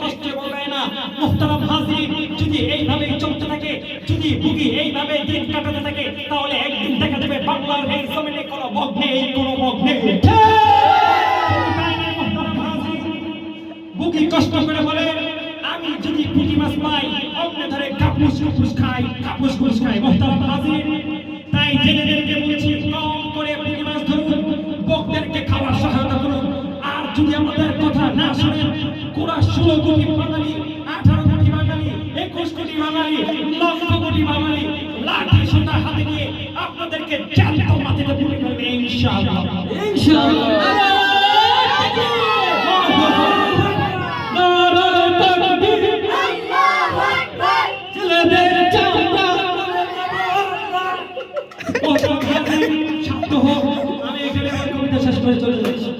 কষ্ট এবং না। মুহতারাম হাজির যদি এইভাবে চলতে থাকে, যদি ভুগি এইভাবে দিন কাটাতে থাকে, তাহলে একদিন দেখা যাবে বাংলার এই জমিনে কোনো মগ্নে এই কোনো মগ্নে বুকি কষ্ট করে বলে, আমি যদি পুঁটি মাছ পাই অন্য ধরে কাপুস কুপুস খাই, কাপুস কুপুস খাই। মোহতারাম হাজির তাই জেলেদেরকে বলছি, কম করে পুঁটি মাছ ধরুন, বকদেরকে খাওয়ার সহায়তা করুন। আর যদি আমাদের কথা না শোনেন পুরা ষোলো কোটি বাঙালি আঠারো কোটি বাঙালি একুশ কোটি বাঙালি লক্ষ কোটি বাঙালি লাঠি সোনা হাতে নিয়ে আপনাদেরকে জ্যান্ত মাটিতে পুড়ে ফেলবে ইনশাআল্লাহ। ছেলেদের শান্ত হোক আমি এখানে আমার কবিতা শেষ করে চলে যাচ্ছি।